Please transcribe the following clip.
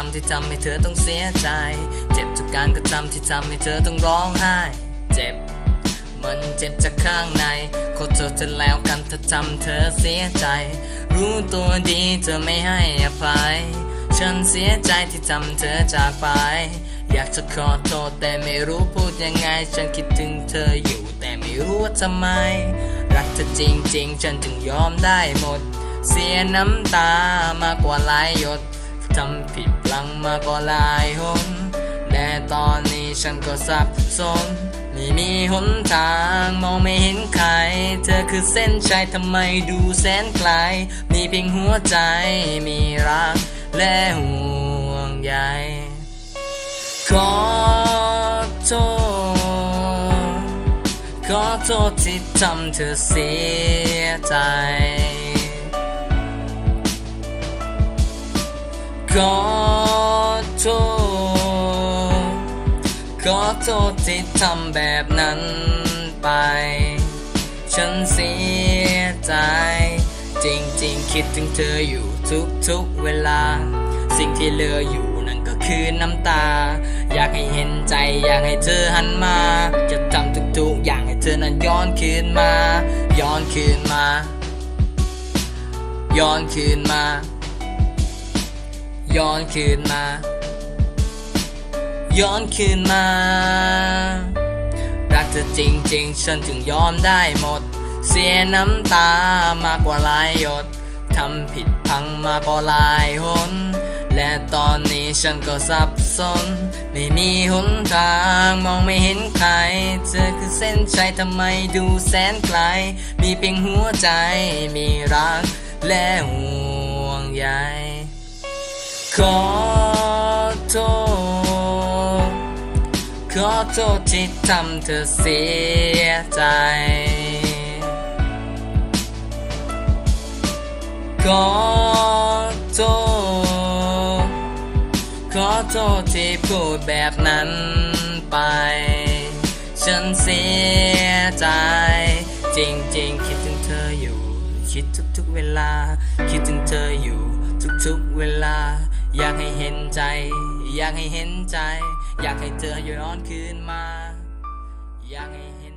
ทำให้เธอต้องเสียใจ เจ็บจากการกระทำที่ทำให้เธอต้องร้องไห้ เจ็บ มันเจ็บจากข้างในขอโทษเธอแล้วกันถ้าทำเธอเสียใจ รู้ตัวดีเธอไม่ให้อภัย ฉันเสียใจที่ทำเธอจากไป อยากจะขอโทษแต่ไม่รู้พูดยังไง ฉันคิดถึงเธออยู่แต่ไม่รู้ว่าทำไม รักเธอจริงๆ ฉันจึงยอมได้หมด เสียน้ำตามากกว่าหลายหยดทำผิด ลังมากกว่าหลายหนและตอนนี้ฉันก็สับสน ไม่มีหนทางมองไม่เห็นใคร เธอคือเส้นชัยทำไมดูแสนไกล มีเพียงหัวใจมีรักและห่วงใยขอโทษขอโทษที่ทำเธอเสียใจ ขอโทษขอโทษที่ทำแบบนั้นไป ฉันเสียใจ จริงๆ คิดถึงเธออยู่ทุกๆเวลา สิ่งที่เหลืออยู่นั่นก็คือน้ำตา อยากให้เห็นใจ อยากให้เธอหันมา จะทำทุกๆ อย่างให้เธอนั้นย้อนคืนมา ย้อนคืนมา ย้อนคืนมา ย้อนคืนมา ย้อนคืนมา รักเธอจริงๆ ฉันจึงยอมได้หมด เสียน้ำตามากกว่าหลายหยดทำผิดพังมากกว่าหลายหนและตอนนี้ฉันก็สับสน ไม่มีหนทางมองไม่เห็นใคร เธอคือเส้นชัยทำไมดูแสนไกล มีเพียงหัวใจมีรักและห่วงใย ขอโทษขอโทษที่ทำเธอเสียใจขอโทษขอโทษที่พูดแบบนั้นไป ฉันเสียใจ จริงๆ คิดถึงเธออยู่ คิดทุกๆเวลา คิดถึงเธออยู่ทุกๆเวลา อยากให้เห็นใจ อยากให้เห็นใจ อยากให้เธอย้อนคืนมา อยากให้เห็น